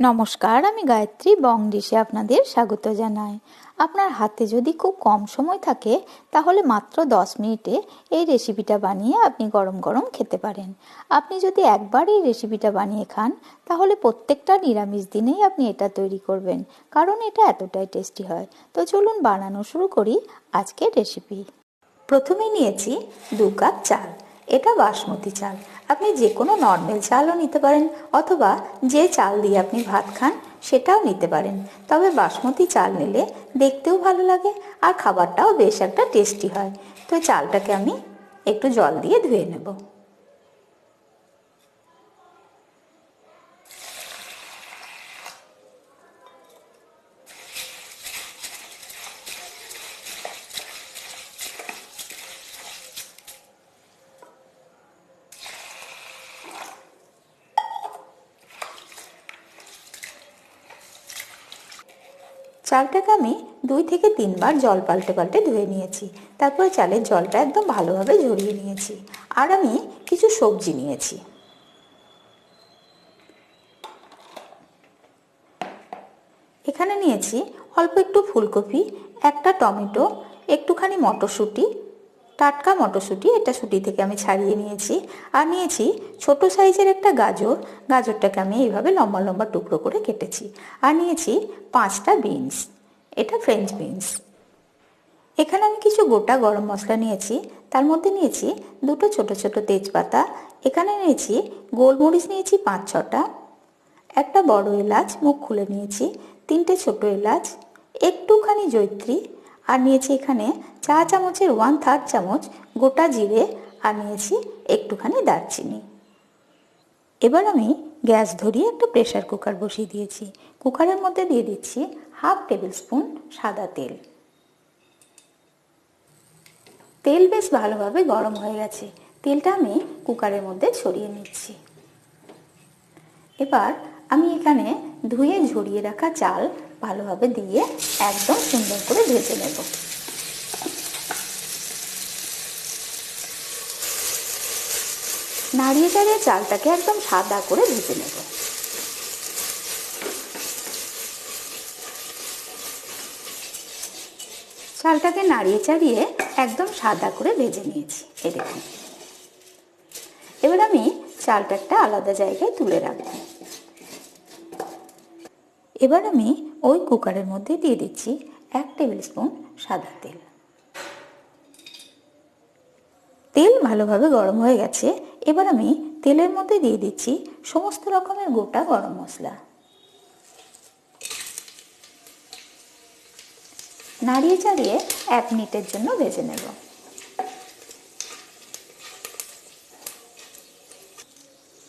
নমস্কার, আমি গায়ত্রী বং ডিশে আপনাদের স্বাগত জানাই। আপনার হাতে যদি খুব কম সময় থাকে, তাহলে মাত্র দশ মিনিটে এই রেসিপিটা বানিয়ে আপনি গরম গরম খেতে পারেন। আপনি যদি একবার এই রেসিপিটা বানিয়ে খান, তাহলে প্রত্যেকটা নিরামিষ দিনেই আপনি এটা তৈরি করবেন, কারণ এটা এতটাই টেস্টি হয়। তো চলুন বানানো শুরু করি আজকের রেসিপি প্রথমে নিয়েছি দু কাপ চাল। এটা বাসমতি চাল। আপনি যে কোনো নর্মাল চালও নিতে পারেন অথবা যে চাল দিয়ে আপনি ভাত খান সেটাও নিতে পারেন। তবে বাসমতি চাল নিলে দেখতেও ভালো লাগে আর খাবারটাও বেশ একটা টেস্টি হয়। তো চালটাকে আমি একটু জল দিয়ে ধুয়ে নেব। চালটাকে আমি দুই থেকে তিনবার জল পাল্টে পাল্টে ধুয়ে নিয়েছি। তারপর চালের জলটা একদম ভালোভাবে ঝরিয়ে নিয়েছি। আর আমি কিছু সবজি নিয়েছি। এখানে নিয়েছি অল্প একটু ফুলকপি, একটা টমেটো, একটুখানি মটরশুঁটি টাটকা মটরশুঁটি, এটা শুঁটি থেকে আমি ছাড়িয়ে নিয়েছি। আর নিয়েছি ছোট সাইজের একটা গাজর। গাজরটাকে আমি এইভাবে লম্বা লম্বা টুকরো করে কেটেছি। আর নিয়েছি পাঁচটা বিনস। এটা ফ্রেঞ্চ বিনস এখানে আমি কিছু গোটা গরম মশলা নিয়েছি। তার মধ্যে নিয়েছি দুটো ছোট ছোট তেজপাতা। এখানে নিয়েছি গোলমরিচ নিয়েছি পাঁচ ছটা। একটা বড় এলাচ, মুখ খুলে নিয়েছি। তিনটে ছোট এলাচ। একটুখানি জৈত্রী আর নিয়েছি এখানে চা চামচের ওয়ান থার্ড চামচ গোটা জিরে আর নিয়েছি একটুখানি দারচিনি। এবার আমি গ্যাস ধরিয়ে একটা প্রেশার কুকার বসিয়ে দিয়েছি। কুকারের মধ্যে দিয়ে দিচ্ছি হাফ টেবিল স্পুন সাদা তেল। তেল বেশ ভালোভাবে গরম হয়ে গেছে। তেলটা আমি কুকারের মধ্যে ছড়িয়ে নিচ্ছি। এবার আমি এখানে ধুয়ে ঝরিয়ে রাখা চাল ভালোভাবে দিয়ে একদম সুন্দর করে ভেজে নেব। নাড়িয়ে চাড়িয়ে চালটাকে একদম সাদা করে ভেজে নেব। চালটাকে নাড়িয়ে চাড়িয়ে একদম সাদা করে ভেজে নিয়েছি, এ দেখুন। এবার আমি চালটা একটা আলাদা জায়গায় তুলে রাখব। এবার আমি ওই কুকারের মধ্যে দিয়ে দিচ্ছি এক টেবিল স্পুন সাদা তেল। তেল ভালোভাবে গরম হয়ে গেছে, এবার আমি তেলের মধ্যে দিয়ে দিচ্ছি সমস্ত রকমের গোটা গরম মশলা। নাড়িয়ে চাড়িয়ে এক মিনিটের জন্য ভেজে নেব।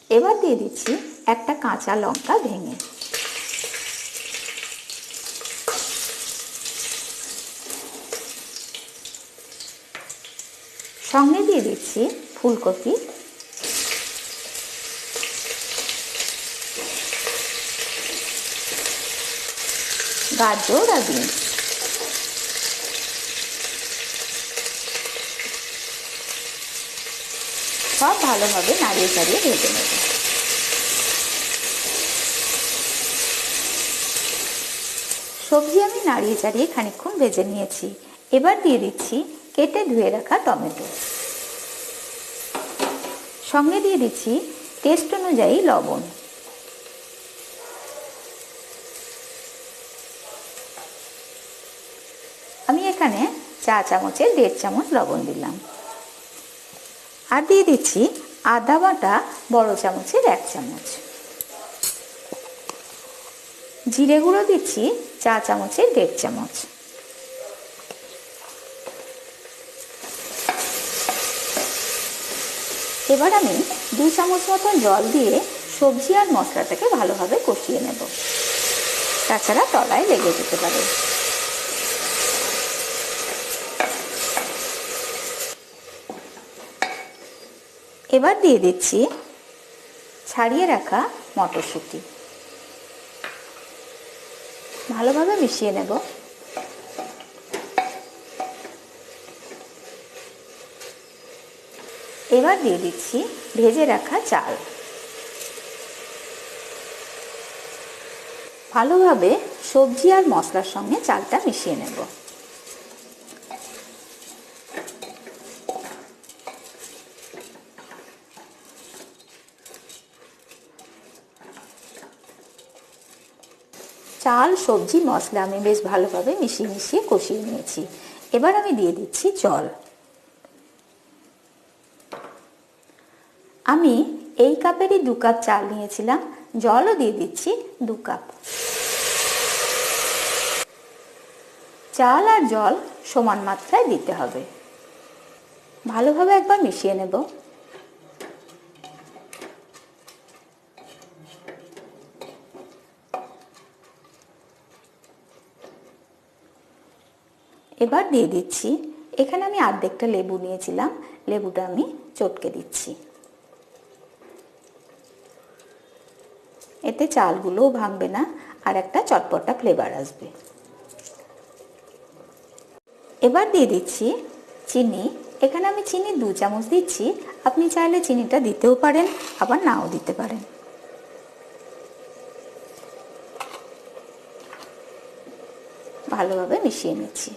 এবার দিয়ে দিচ্ছি একটা কাঁচা লঙ্কা ভেঙে। সঙ্গে দিয়ে দিচ্ছি ফুলকপি। গাজর আর বিনস সব ভালোভাবে নাড়িয়ে চাড়িয়ে ভেজে নেব। সবজি আমি নাড়িয়ে চাড়িয়ে খানিক্ষণ ভেজে নিয়েছি। এবার দিয়ে দিচ্ছি কেটে ধুয়ে রাখা টমেটো। সঙ্গে দিয়ে দিচ্ছি টেস্ট অনুযায়ী লবণ। আমি এখানে চা চামচের দেড় চামচ লবণ দিলাম। আর দিয়ে দিচ্ছি আদা বাটা বড় চামচের এক চামচ। জিরে গুঁড়ো দিচ্ছি চা চামচের দেড় চামচ। এবার আমি দু চামচ মতন জল দিয়ে সবজি আর মশলাটাকে ভালোভাবে কষিয়ে নেব। তাছাড়া তলায় লেগে যেতে পারে। এবার দিয়ে দিচ্ছি ছাড়িয়ে রাখা মটরশুঁটি। ভালোভাবে মিশিয়ে নেব। এবার দিয়ে দিচ্ছি ভেজে রাখা চাল। ভালোভাবে সবজি আর মশলার সঙ্গে চালটা মিশিয়ে নেব। চাল, সবজি, মশলা আমি বেশ ভালোভাবে মিশিয়ে মিশিয়ে কষিয়ে নিয়েছি। এবার আমি দিয়ে দিচ্ছি জল। আমি এই কাপেরই দু কাপ চাল নিয়েছিলাম। জলও দিয়ে দিচ্ছি দু কাপ। চাল আর জল সমান মাত্রায় দিতে হবে। ভালোভাবে একবার মিশিয়ে নেব। এবার দিয়ে দিচ্ছি। এখানে আমি আর্ধেকটা লেবু নিয়েছিলাম। লেবুটা আমি চটকে দিচ্ছি। এতে চালগুলোও ভাঙবে না, আর একটা চটপটা ফ্লেভার আসবে। এবার দিয়ে দিচ্ছি চিনি। এখানে আমি চিনি দু চামচ দিচ্ছি। আপনি চাইলে চিনিটা দিতেও পারেন, আবার নাও দিতে পারেন। ভালোভাবে মিশিয়ে নিচ্ছি।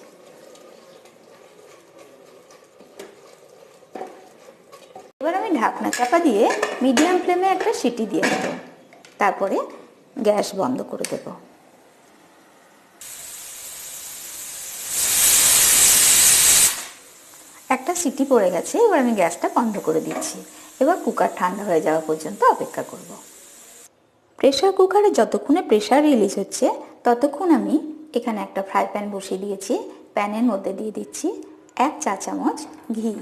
এবার আমি ঢাকনা চাপা দিয়ে মিডিয়াম ফ্লেমে একটা সিটি দিয়ে দেবো। তারপরে গ্যাস বন্ধ করে দেব। একটা সিটি পড়ে গেছে, এবার আমি গ্যাসটা বন্ধ করে দিচ্ছি। এবার কুকার ঠান্ডা হয়ে যাওয়া পর্যন্ত অপেক্ষা করব। প্রেশার কুকারে যতক্ষণে প্রেশার রিলিজ হচ্ছে, ততক্ষণ আমি এখানে একটা ফ্রাই প্যান বসিয়ে দিয়েছি। প্যানের মধ্যে দিয়ে দিচ্ছি এক চা চামচ ঘি।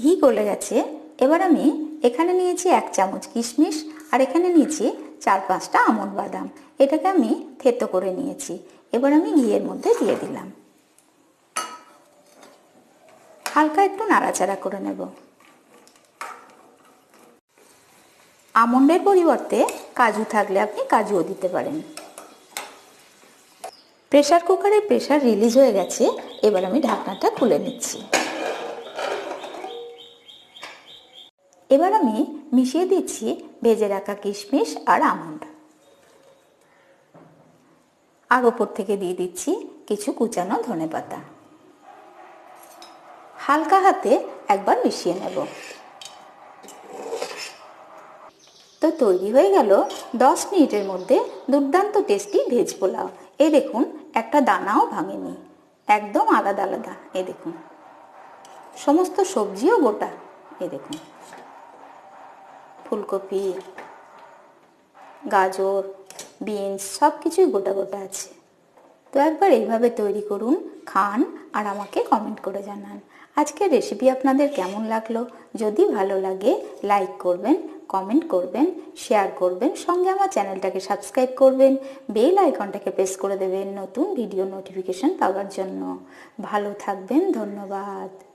ঘি গলে গেছে। এবার আমি এখানে নিয়েছি এক চামচ কিশমিশ আর এখানে নিয়েছি চার পাঁচটা আমন্ড বাদাম। এটাকে আমি থেতো করে নিয়েছি। এবার আমি ঘিয়ের মধ্যে দিয়ে দিলাম। হালকা একটু নাড়াচাড়া করে নেব। আমন্ডের পরিবর্তে কাজু থাকলে আপনি কাজুও দিতে পারেন। প্রেশার কুকারে প্রেশার রিলিজ হয়ে গেছে। এবার আমি ঢাকনাটা খুলে নিচ্ছি। এবার আমি মিশিয়ে দিচ্ছি ভেজে রাখা কিশমিশ আর আমন্ড। আর ওপর থেকে দিয়ে দিচ্ছি কিছু কুচানো ধনে পাতা। হালকা হাতে একবার মিশিয়ে নেব। তো তৈরি হয়ে গেল দশ মিনিটের মধ্যে দুর্দান্ত টেস্টি ভেজ পোলাও। এ দেখুন, একটা দানাও ভাঙেনি। একদম আলাদা আলাদা এ দেখুন। সমস্ত সবজিও গোটা এ দেখুন। ফুলকপি, গাজর, বিনস সব কিছুই গোটা গোটা আছে। তো একবার এইভাবে তৈরি করুন, খান আর আমাকে কমেন্ট করে জানান। আজকের রেসিপি আপনাদের কেমন লাগল? যদি ভালো লাগে লাইক করবেন কমেন্ট করবেন শেয়ার করবেন, সঙ্গে আমার চ্যানেলটাকে সাবস্ক্রাইব করবেন বেল আইকনটাকে প্রেস করে দেবেন নতুন ভিডিও নোটিফিকেশন পাওয়ার জন্য। ভালো থাকবেন, ধন্যবাদ।